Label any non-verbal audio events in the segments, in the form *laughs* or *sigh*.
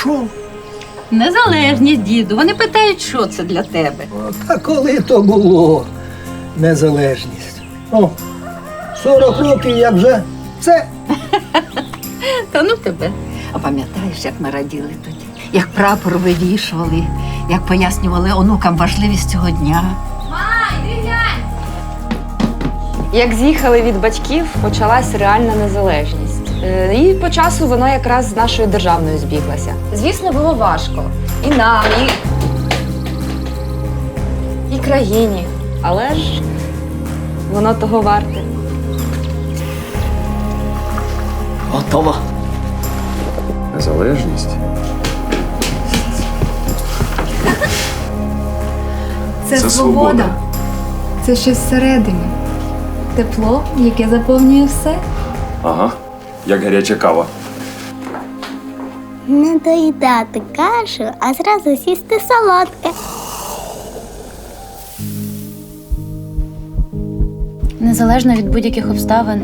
Що? Незалежність, діду. Вони питають, що це для тебе. А коли то було незалежність? О, 40 років як вже це. *laughs* Та ну тебе. А пам'ятаєш, як ми раділи тоді? Як прапор вивішували, як пояснювали онукам важливість цього дня. Як з'їхали від батьків, почалась реальна незалежність. Е, І по часу вона якраз з нашою державною збіглася. Звісно, було важко. І нам, і, і країні. Але ж воно того варте. Готово. Незалежність. Це, Це свобода. свобода. Це щось всередині. Тепло, яке заповнює все. Ага. Як гаряча кава. Не доїдати кашу, а зразу сісти солодке. незалежно від будь-яких обставин,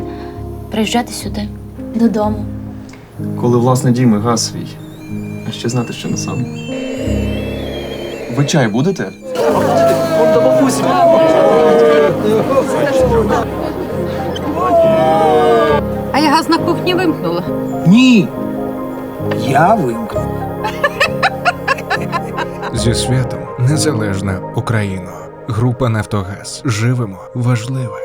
приїжджати сюди, додому. Коли власне дім і газ свій. А ще знати, що не сам. Ви чай будете? Газ на кухні вимкнула. Ні. Я вимкнув. Зі святом Незалежна Україна. Група Нафтогаз. Живемо важливе.